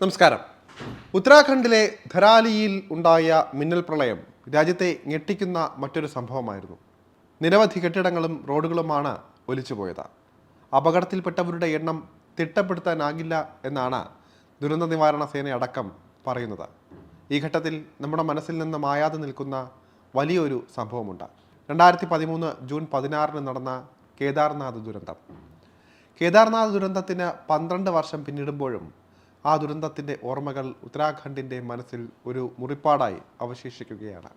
നമസ്കാരം. ഉത്തരാഖണ്ഡിലെ ധരാലിയിൽ ഉണ്ടായ മിന്നൽ പ്രളയം രാജ്യത്തെ ഞെട്ടിക്കുന്ന മറ്റൊരു സംഭവമായിരുന്നു. നിരവധി കെട്ടിടങ്ങളും റോഡുകളുമാണ് ഒലിച്ചുപോയത് അപകടത്തിൽപ്പെട്ടവരുടെ എണ്ണം തിട്ടപ്പെടുത്താനാകില്ല എന്നാണ് ദുരന്ത നിവാരണ സേന അടക്കം പറയുന്നത്. ഈ ഘട്ടത്തിൽ നമ്മുടെ മനസ്സിൽ നിന്ന് മായാതെ നിൽക്കുന്ന വലിയൊരു സംഭവമുണ്ട്. രണ്ടായിരത്തി പതിമൂന്ന് ജൂൺ പതിനാറിന് നടന്ന കേദാർനാഥ് ദുരന്തം. കേദാർനാഥ് ദുരന്തത്തിന് പന്ത്രണ്ട് വർഷം പിന്നിടുമ്പോഴും ആ ദുരന്തത്തിന്റെ ഓർമ്മകൾ ഉത്തരാഖണ്ഡിന്റെ മനസ്സിൽ ഒരു മുറിപ്പാടായി അവശേഷിക്കുകയാണ്.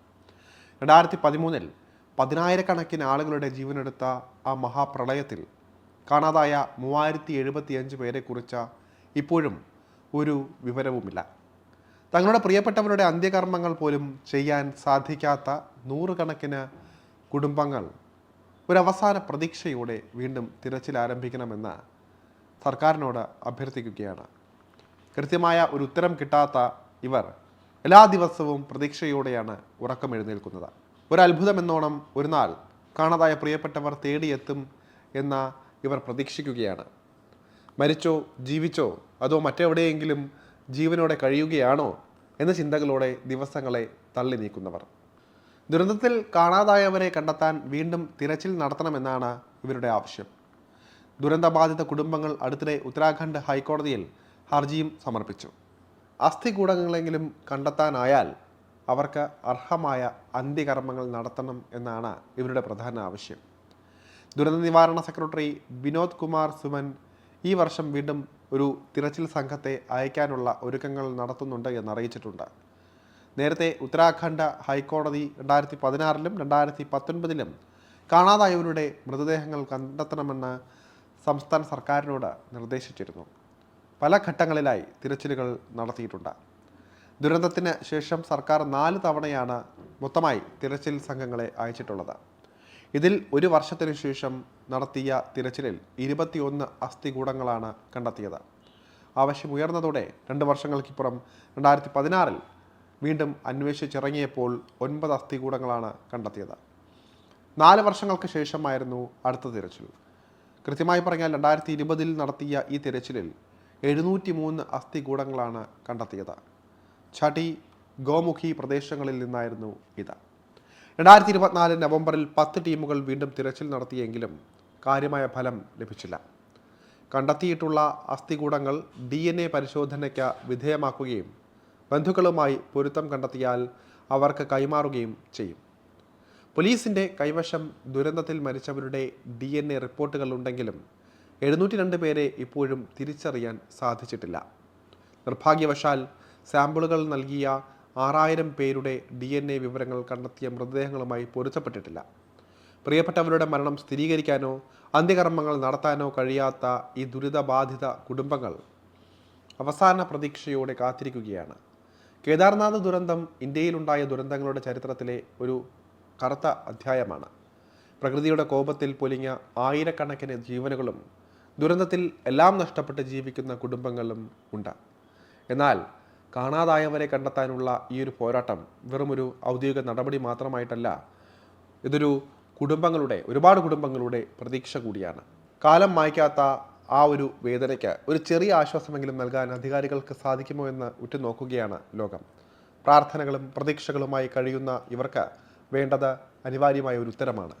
രണ്ടായിരത്തി പതിമൂന്നിൽ പതിനായിരക്കണക്കിന് ആളുകളുടെ ജീവനെടുത്ത ആ മഹാപ്രളയത്തിൽ കാണാതായ മൂവായിരത്തി എഴുപത്തിയഞ്ച് പേരെക്കുറിച്ച ഇപ്പോഴും ഒരു വിവരവുമില്ല. തങ്ങളുടെ പ്രിയപ്പെട്ടവരുടെ അന്ത്യകർമ്മങ്ങൾ പോലും ചെയ്യാൻ സാധിക്കാത്ത നൂറുകണക്കിന് കുടുംബങ്ങൾ ഒരവസാന പ്രതീക്ഷയോടെ വീണ്ടും തിരച്ചിൽ ആരംഭിക്കണമെന്ന് സർക്കാരിനോട് അഭ്യർത്ഥിക്കുകയാണ്. കൃത്യമായ ഒരു ഉത്തരം കിട്ടാത്ത ഇവർ എല്ലാ ദിവസവും പ്രതീക്ഷയോടെയാണ് ഉറക്കം എഴുന്നേൽക്കുന്നത്. ഒരു അത്ഭുതമെന്നോണം ഒരു നാൾ കാണാതായ പ്രിയപ്പെട്ടവർ തേടിയെത്തും എന്ന ഇവർ പ്രതീക്ഷിക്കുകയാണ്. മരിച്ചോ ജീവിച്ചോ അതോ മറ്റെവിടെയെങ്കിലും ജീവനോടെ കഴിയുകയാണോ എന്ന ചിന്തകളോടെ ദിവസങ്ങളെ തള്ളി നീക്കുന്നവർ. ദുരന്തത്തിൽ കാണാതായവരെ കണ്ടെത്താൻ വീണ്ടും തിരച്ചിൽ നടത്തണമെന്നാണ് ഇവരുടെ ആവശ്യം. ദുരന്തബാധിത കുടുംബങ്ങൾ അടുത്തിടെ ഉത്തരാഖണ്ഡ് ഹൈക്കോടതിയിൽ ഹർജിയും സമർപ്പിച്ചു. അസ്ഥികൂടങ്ങളെങ്കിലും കണ്ടെത്താനായാൽ അവർക്ക് അർഹമായ അന്ത്യകർമ്മങ്ങൾ നടത്തണം എന്നാണ് ഇവരുടെ പ്രധാന ആവശ്യം. ദുരന്ത നിവാരണ സെക്രട്ടറി വിനോദ് കുമാർ സുമൻ ഈ വർഷം വീണ്ടും ഒരു തിരച്ചിൽ സംഘത്തെ അയക്കാനുള്ള ഒരുക്കങ്ങൾ നടത്തുന്നുണ്ട് എന്നറിയിച്ചിട്ടുണ്ട്. നേരത്തെ ഉത്തരാഖണ്ഡ് ഹൈക്കോടതി രണ്ടായിരത്തി പതിനാറിലും രണ്ടായിരത്തി പത്തൊൻപതിലും കാണാതായവരുടെ മൃതദേഹങ്ങൾ കണ്ടെത്തണമെന്ന് സംസ്ഥാന സർക്കാരിനോട് നിർദ്ദേശിച്ചിരുന്നു. പല ഘട്ടങ്ങളിലായി തിരച്ചിലുകൾ നടത്തിയിട്ടുണ്ട്. ദുരന്തത്തിന് ശേഷം സർക്കാർ നാല് തവണയാണ് മൊത്തമായി തിരച്ചിൽ സംഘങ്ങളെ അയച്ചിട്ടുള്ളത്. ഇതിൽ ഒരു വർഷത്തിനു ശേഷം നടത്തിയ തിരച്ചിലിൽ ഇരുപത്തിയൊന്ന് അസ്ഥികൂടങ്ങളാണ് കണ്ടെത്തിയത്. ആവശ്യമുയർന്നതോടെ രണ്ട് വർഷങ്ങൾക്കിപ്പുറം രണ്ടായിരത്തി പതിനാറിൽ വീണ്ടും അന്വേഷിച്ചിറങ്ങിയപ്പോൾ ഒൻപത് അസ്ഥികൂടങ്ങളാണ് കണ്ടെത്തിയത്. നാല് വർഷങ്ങൾക്ക് ശേഷമായിരുന്നു അടുത്ത തിരച്ചിൽ. കൃത്യമായി പറഞ്ഞാൽ രണ്ടായിരത്തി ഇരുപതിൽ നടത്തിയ ഈ തിരച്ചിലിൽ എഴുന്നൂറ്റി മൂന്ന് അസ്ഥികൂടങ്ങളാണ് കണ്ടെത്തിയത്. ഛടി ഗോമുഖി പ്രദേശങ്ങളിൽ നിന്നായിരുന്നു ഇത്. രണ്ടായിരത്തി ഇരുപത്തിനാല് നവംബറിൽ പത്ത് ടീമുകൾ വീണ്ടും തിരച്ചിൽ നടത്തിയെങ്കിലും കാര്യമായ ഫലം ലഭിച്ചില്ല. കണ്ടെത്തിയിട്ടുള്ള അസ്ഥികൂടങ്ങൾ ഡി എൻ എ പരിശോധനയ്ക്ക് വിധേയമാക്കുകയും ബന്ധുക്കളുമായി പൊരുത്തം കണ്ടെത്തിയാൽ അവർക്ക് കൈമാറുകയും ചെയ്യും. പോലീസിന്റെ കൈവശം ദുരന്തത്തിൽ മരിച്ചവരുടെ ഡി റിപ്പോർട്ടുകൾ ഉണ്ടെങ്കിലും എഴുന്നൂറ്റി രണ്ട് പേരെ ഇപ്പോഴും തിരിച്ചറിയാൻ സാധിച്ചിട്ടില്ല. നിർഭാഗ്യവശാൽ സാമ്പിളുകൾ നൽകിയ ആറായിരം പേരുടെ ഡി എൻ എ വിവരങ്ങൾ കണ്ടെത്തിയ മൃതദേഹങ്ങളുമായി പൊരുത്തപ്പെട്ടിട്ടില്ല. പ്രിയപ്പെട്ടവരുടെ മരണം സ്ഥിരീകരിക്കാനോ അന്ത്യകർമ്മങ്ങൾ നടത്താനോ കഴിയാത്ത ഈ ദുരിതബാധിത കുടുംബങ്ങൾ അവസാന പ്രതീക്ഷയോടെ കാത്തിരിക്കുകയാണ്. കേദാർനാഥ് ദുരന്തം ഇന്ത്യയിലുണ്ടായ ദുരന്തങ്ങളുടെ ചരിത്രത്തിലെ ഒരു കറുത്ത അധ്യായമാണ്. പ്രകൃതിയുടെ കോപത്തിൽ പൊലിഞ്ഞ ആയിരക്കണക്കിന് ജീവനുകളും ദുരന്തത്തിൽ എല്ലാം നഷ്ടപ്പെട്ട് ജീവിക്കുന്ന കുടുംബങ്ങളും ഉണ്ട്. എന്നാൽ കാണാതായവരെ കണ്ടെത്താനുള്ള ഈ ഒരു പോരാട്ടം വെറുമൊരു ഔദ്യോഗിക നടപടി മാത്രമായിട്ടല്ല ഇതൊരു കുടുംബങ്ങളുടെ ഒരുപാട് കുടുംബങ്ങളുടെ പ്രതീക്ഷ കൂടിയാണ്. കാലം മായ്ക്കാത്ത ആ ഒരു വേദനയ്ക്ക് ഒരു ചെറിയ ആശ്വാസമെങ്കിലും നൽകാൻ അധികാരികൾക്ക് സാധിക്കുമോ എന്ന് ഉറ്റുനോക്കുകയാണ് ലോകം. പ്രാർത്ഥനകളും പ്രതീക്ഷകളുമായി കഴിയുന്ന ഇവർക്ക് വേണ്ടത് അനിവാര്യമായ ഒരു ഉത്തരമാണ്.